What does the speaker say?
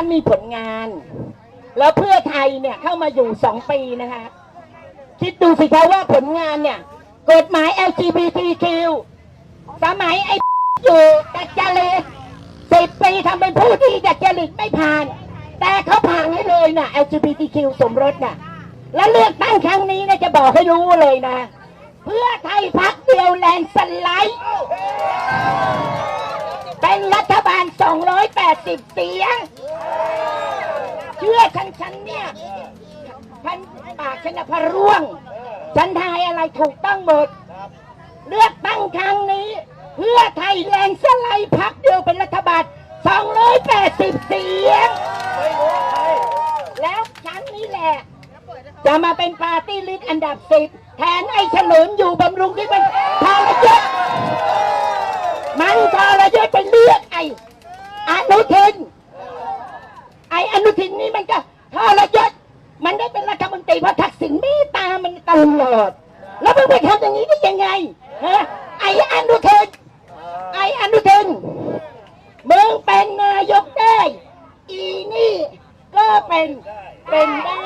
านมีผลงาน แล้วเพื่อไทยเนี่ยเข้ามาอยู่สองปีนะคะ คิดดูสิคะว่าผลงานเนี่ย กฎหมาย LGBTQ สมัยไอ้อยู่ดัดจริตสิบปีทำเป็นผู้ที่ดัดจริตไม่ผ่าน แต่เขาผ่านให้เลยน่ะ LGBTQ สมรสน่ะ แล้วเลือกตั้งครั้งนี้นะจะบอกให้รู้เลยนะ เพื่อไทยพักเดียวแลนสไลด์เป็นรัฐบาล 280 เสียง เชื่อฉันฉันเนี่ยพันปากฉันนะพะร่วง ฉันทายอะไรถูกต้องหมด เลือกตั้งครั้งนี้ เพื่อไทยแลนด์สไลด์พักเดียวเป็นรัฐบาล280 เสียง แล้วฉันนี่แหละ จะมาเป็นปาร์ตี้ลิสต์อันดับสิบแทนไอ้เฉลิมอยู่บำรุงที่เป็นทรยศมันทรยศไปเลือกไอ้อนุทิน ไอ้อ นุทินนี่มันก็ทรยศมันได้เป็นรัฐมนตรีเพราะทักษิณเมตตามันตลอด แล้วมึงไปทำอย่างนี้ได้ยังไงฮะไอ้อนุทินไอ้อนุทินมึงเป็นนายกได้ อีนี่ก็เป็นเป็นได้